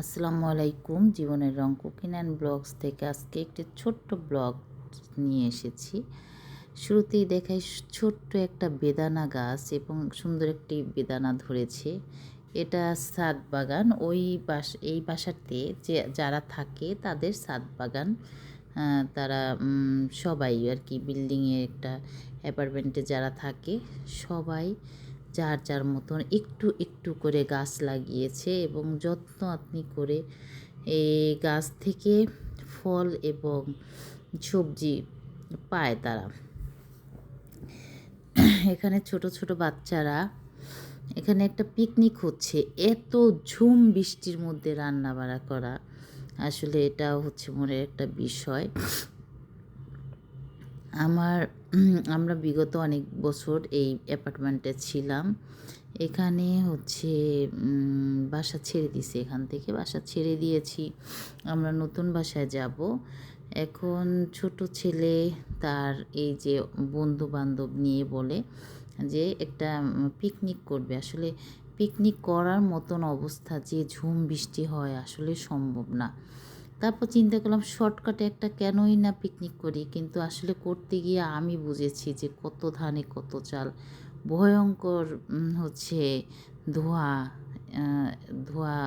আসসালামু আলাইকুম, জীবনের রং কুকিং অ্যান্ড ব্লগস থেকে আজকে একটি ছোট্ট ব্লগ নিয়ে এসেছি। শুরুতেই দেখাই ছোট্ট একটা বেদানা গাছ এবং সুন্দর একটি বেদানা ধরেছে। এটা সাদ বাগান, ওই বাস এই বাসাতে যে, যারা থাকে তাদের সাদ বাগান। তারা সবাই আর কি বিল্ডিংয়ে একটা অ্যাপার্টমেন্টে যারা থাকে, সবাই যার যার মতন একটু একটু করে গাছ লাগিয়েছে এবং যত্ন আপনি করে এই গাছ থেকে ফল এবং সবজি পায় তারা। এখানে ছোট ছোট বাচ্চারা এখানে একটা পিকনিক হচ্ছে। এত ঝুম বৃষ্টির মধ্যে রান্না বাড়া করা আসলে এটাও হচ্ছে মনের একটা বিষয়। আমার আমরা বিগত অনেক বছর এই অ্যাপার্টমেন্টে ছিলাম। এখানে হচ্ছে বাসা ছেড়ে দিছে এখান থেকে, বাসা ছেড়ে দিয়েছি। আমরা নতুন বাসায় যাব। এখন ছোট ছেলে তার এই যে বন্ধু বান্ধব নিয়ে বলে যে একটা পিকনিক করবে। আসলে পিকনিক করার মতন অবস্থা যে ঝুম বৃষ্টি হয় আসলে সম্ভব না। তারপর চিন্তা করলাম শর্টকাটে একটা কেনই না পিকনিক করি। কিন্তু আসলে করতে গিয়ে আমি বুঝেছি যে কত ধানে কত চাল। ভয়ঙ্কর হচ্ছে ধোঁয়া। ধোঁয়া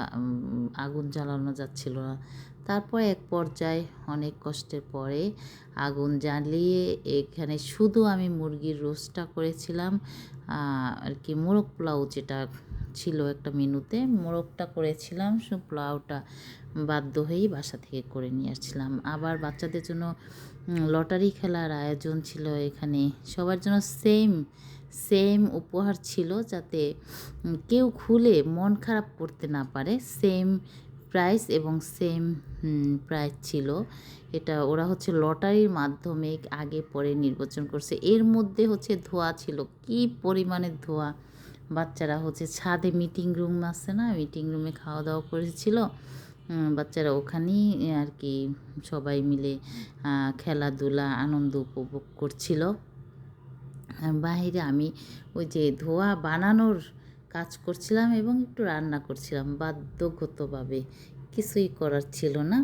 আগুন জ্বালানো যাচ্ছিল না। তারপর এক পর্যায়ে, অনেক কষ্টের পরে আগুন জ্বালিয়ে এখানে শুধু আমি মুরগির রোস্টটা করেছিলাম। আর কি মোরগ পোলাও যেটা ছিল একটা মেনুতে, মোরগটা করেছিলাম, সে পোলাওটা বাধ্য হয়েই বাসা থেকে করে নিয়ে আসছিলাম। আবার বাচ্চাদের জন্য লটারি খেলার আয়োজন ছিল এখানে। সবার জন্য সেম সেম উপহার ছিল যাতে কেউ খুলে মন খারাপ করতে না পারে। সেম প্রাইস এবং সেম প্রাইস ছিল। এটা ওরা হচ্ছে লটারির মাধ্যমে আগে পরে নির্বাচন করছে। এর মধ্যে হচ্ছে ধোয়া ছিল। কি পরিমাণে ধোয়া? বাচ্চারা হচ্ছে ছাদে মিটিং রুম আছে না? মিটিং রুমে খাওয়া দাওয়া করেছিল। বাচ্চারা ওখানেই আর কি সবাই মিলে খেলাধুলা, আনন্দ উপভোগ করছিল। বাইরে আমি ওই যে ধোয়া বানানোর কাজ করছিলাম এবং একটু রান্না করছিলাম বাধ্যগতভাবে কিছুই করার ছিল না।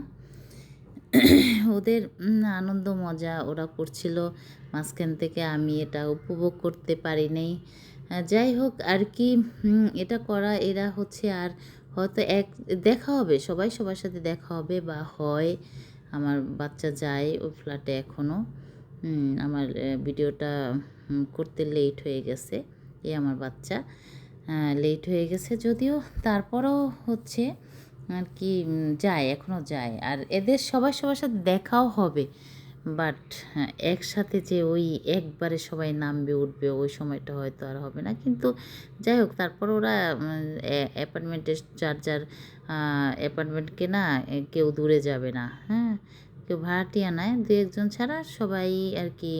ওদের আনন্দ, মজা ওরা করছিল। মাঝখান থেকে আমি এটা উপভোগ করতে পারি নাই যাই হোক আর কি এটা করা, এরা হচ্ছে আর হয়তো এক, দেখা হবে, সবাই সবার সাথে দেখা হবে বা হয়। আমার বাচ্চা যায় ওই ফ্ল্যাটে এখনও আমার ভিডিওটা করতে লেট হয়ে গেছে, এই আমার বাচ্চা। লেট হয়ে গেছে যদিও, তারপরও হচ্ছে আর কি যায় এখনও যায়। আর এদের সবার সবার সাথে দেখাও হবে বাট একসাথে যে ওই একবারে সবাই নামবে, উঠবে, ওই সময়টা হয়তো আর হবে না। কিন্তু যাই হোক, তারপর ওরা অ্যাপার্টমেন্টে যার যার অ্যাপার্টমেন্টকে না কেউ দূরে যাবে না হ্যাঁ। কেউ ভাড়াটিয়া নেয়। দু একজন ছাড়া সবাই আর কি,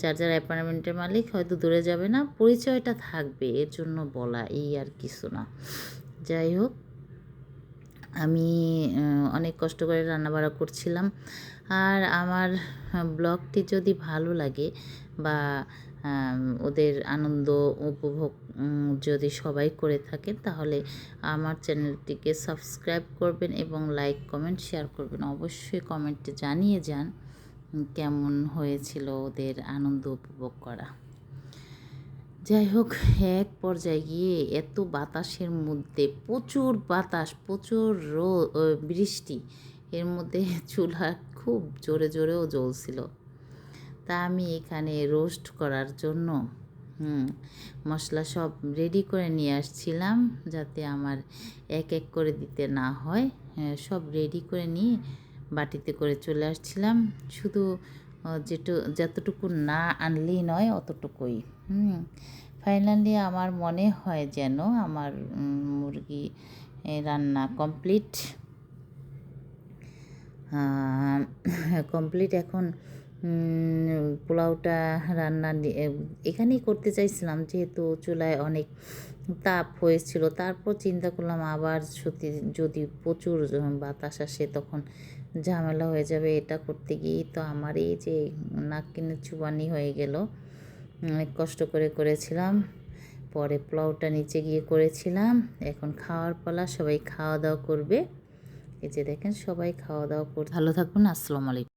যার যার অ্যাপার্টমেন্টের মালিক হয়তো দূরে যাবে না। পরিচয়টা থাকবে, এর জন্য বলা এই আর কিছু না। যাই হোক, আমি অনেক কষ্ট করে রান্নাবাড়া করছিলাম। আর আমার ব্লগটি যদি ভালো লাগে বা ওদের আনন্দ উপভোগ যদি সবাই করে থাকেন, তাহলে আমার চ্যানেলটিকে সাবস্ক্রাইব করবেন এবং লাইক, কমেন্ট, শেয়ার করবেন। অবশ্যই কমেন্টে জানিয়ে যান, কেমন হয়েছিল ওদের আনন্দ উপভোগ করা। যাই হোক, এক পর্যায়ে গিয়ে এত বাতাসের মধ্যে, প্রচুর বাতাস, প্রচুর রো বৃষ্টি, এর মধ্যে চুলা খুব জোরে জোরেও জ্বলছিল। তা আমি এখানে রোস্ট করার জন্য, হুম, মশলা সব রেডি করে নিয়ে আসছিলাম যাতে আমার এক এক করে দিতে না হয়। সব রেডি করে নিয়ে বাটিতে করে চলে আসছিলাম। শুধু যেটু, যতটুকু না আনলেই নয়, অতটুকুই, হুম। ফাইনালি আমার মনে হয় যেন আমার মুরগি রান্না কমপ্লিট কমপ্লিট এখন পোলাওটা রান্না এখানেই করতে চাইছিলাম, যেহেতু চুলায় অনেক তাপ হয়েছিল। তারপর চিন্তা করলাম আবার সত্যি যদি প্রচুর বাতাস আসে তখন ঝামেলা হয়ে যাবে এটা করতে গিয়েই তো আমার এই যে নাক কিনে চুবানি হয়ে গেল, অনেক কষ্ট করে করেছিলাম। পরে পোলাওটা নিচে গিয়ে করেছিলাম, এখন খাওয়ার পালা সবাই খাওয়া দাওয়া করবে। এই যে দেখেন সবাই খাওয়া দাওয়া করতে ভালো থাকবেন আসসালামু আলাইকুম।